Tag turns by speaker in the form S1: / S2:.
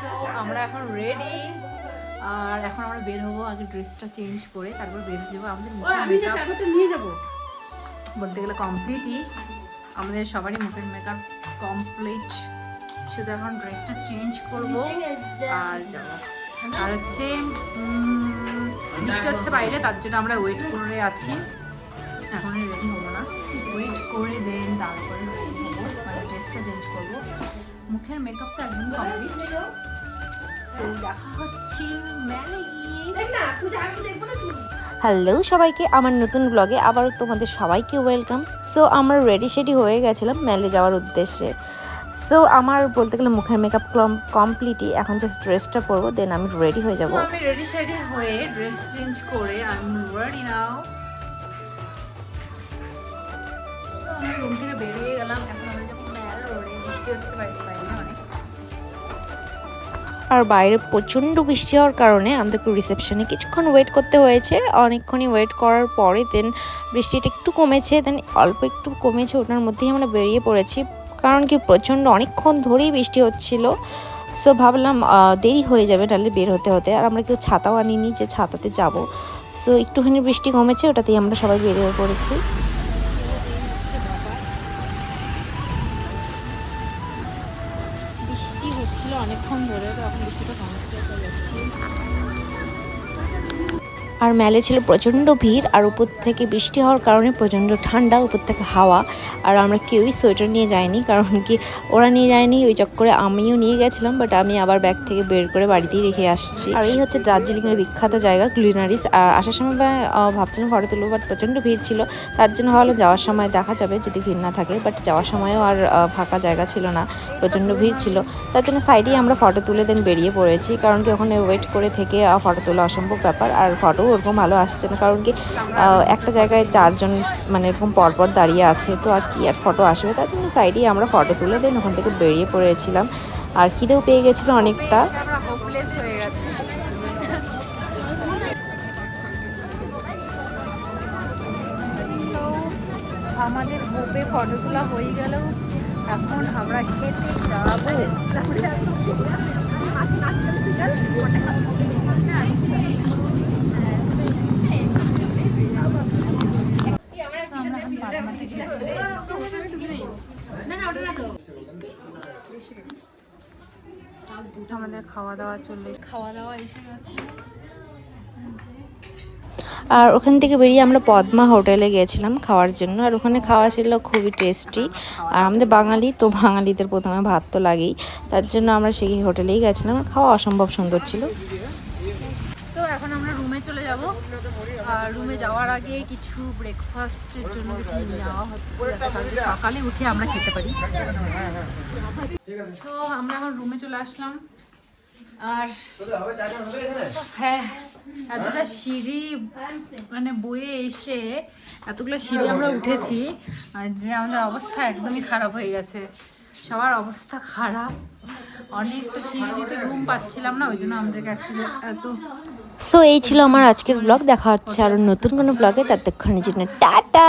S1: So আমরা এখন ready আর এখন আমরা বের হব আগে ড্রেসটা চেঞ্জ করে তারপর বের হয়ে যাব আমাদের
S2: নিয়ে যাব।
S1: বলতে গেলে কমপ্লিটই আমাদের সবারই মুখের মেকআপ কমপ্লিট শুধু এখন ড্রেসটা চেঞ্জ করব। আর যাব। আর হচ্ছে বৃষ্টি হচ্ছে বাইরে তার জন্য আমরা ওয়েট করে আছি। এখন রেডি হব না। ওয়েট করে দেন তারপরে রেডি হব। মানে ড্রেসটা চেঞ্জ করব। মুখের মেকআপটা একদম কমপ্লিট
S3: হ্যালো সবাইকে, আমার নতুন ব্লগে আবারও তোমাদের সবাইকে ওয়েলকাম সো আমরা রেডি শেডি হয়ে গেছিলাম মেলে যাওয়ার উদ্দেশ্যে। সো আমার বলতে গেলে মুখের মেকআপ কমপ্লিটই এখন জাস্ট ড্রেসটা পরবো দেন আমি রেডি হয়ে যাব।
S1: আমি রেডি হয়ে ড্রেস চেঞ্জ করে আই এম রেডি নাও আমি রুম থেকে বেরিয়ে গেলাম, এখন মেল রোডে বৃষ্টি হচ্ছে বাইরে
S3: আর বাইরে প্রচণ্ড বৃষ্টি হওয়ার কারণে আমাদেরকে রিসেপশনে কিছুক্ষণ ওয়েট করতে হয়েছে। অনেকক্ষণই ওয়েট করার পরে দেন বৃষ্টিটা একটু কমেছে দেন অল্প একটু কমেছে, ওটার মধ্যেই আমরা বেরিয়ে পড়েছি। কারণ কি প্রচণ্ড অনেকক্ষণ ধরেই বৃষ্টি হচ্ছিল। সো ভাবলাম দেরি হয়ে যাবে নাহলে বের হতে হতে। আর আমরা কেউ ছাতাও আনিনি যে ছাতাতে যাব। সো একটুখানি বৃষ্টি কমেছে, ওটাতেই আমরা সবাই বেরিয়ে পড়েছি।
S1: বৃষ্টি হচ্ছিল অনেকক্ষণ ধরে তো এখন বৃষ্টিটা কমেছে তো যাচ্ছি
S3: আর মেলে ছিল প্রচণ্ড ভিড় আর উপর থেকে বৃষ্টি হওয়ার কারণে প্রচণ্ড ঠান্ডা, উপর থেকে হাওয়া। আর আমরা কেউই সোয়েটার নিয়ে যাইনি, কারণ কি ওরা নিয়ে যায়নি, ওই চক্করে আমিও নিয়ে গেছিলাম বাট আমি আবার ব্যাগ থেকে বের করে বাড়িতেই রেখে আসছি। আর এই হচ্ছে দার্জিলিংয়ের বিখ্যাত জায়গা গ্লিনারিস আর আসার সময় ভাবছিলাম ফটো তুলবো বাট প্রচণ্ড ভিড় ছিল। তার জন্য ভালো যাওয়ার সময় দেখা যাবে, যদি ভিড় না থাকে। বাট যাওয়ার সময়ও আর ফাঁকা জায়গা ছিল না, প্রচণ্ড ভিড় ছিল। তার জন্য সাইডেই আমরা ফটো তুলে দেন বেরিয়ে পড়েছি, কারণ কি ওখানে ওয়েট করে থেকে ফটো তোলা অসম্ভব ব্যাপার। আর ফটো ওরকম ভালো আসছে না। কারণ কি একটা জায়গায় চারজন মানে এরকম পরপর দাঁড়িয়ে আছে, তো আর কি আর ফটো আসবে? তার জন্য সাইডেই আমরা ফটো তুলে দেন, ওখান থেকে বেরিয়ে পড়েছিলাম। আর খিদেও পেয়ে গেছিল অনেকটা।
S1: আমাদের হোপে ফটো তোলা হয়ে গেল। এখন আমরা খেতে যাব। আমাদের খাওয়া দাওয়া চলবে খাওয়া দাওয়া এসে গেছে।
S3: আর ওখান থেকে বেরিয়ে আমরা পদ্মা হোটেলে গেছিলাম খাওয়ার জন্য। আর ওখানে খাওয়া ছিল খুবই টেস্টি। আর আমাদের বাঙালি তো বাঙালিদের প্রথমে ভাত তো লাগেই। তার জন্য আমরা সেই হোটেলেই গেছিলাম। আর খাওয়া অসম্ভব সুন্দর ছিল।
S1: রুমে চলে যাব। আর রুমে যাওয়ার আগে কিছু ব্রেকফাস্টের জন্য কিছু নেওয়া হচ্ছে সকালে উঠে আমরা খেতে পারি। তো আমরা এখন রুমে চলে আসলাম। আর হ্যাঁ এতটা সিঁড়ি মানে বয়ে এসে এতগুলো সিঁড়ি আমরা উঠেছি যে আমাদের অবস্থা একদমই খারাপ হয়ে গেছে। সবার অবস্থা খারাপ। অনেকটা সিঁড়িতে ঘুম পাচ্ছিলাম না, ওই জন্য আমাদেরকে এত
S3: সো এই ছিল আমার আজকের ব্লগ দেখা হচ্ছে আর নতুন কোনো ব্লগে ততক্ষণের জন্য টাটা!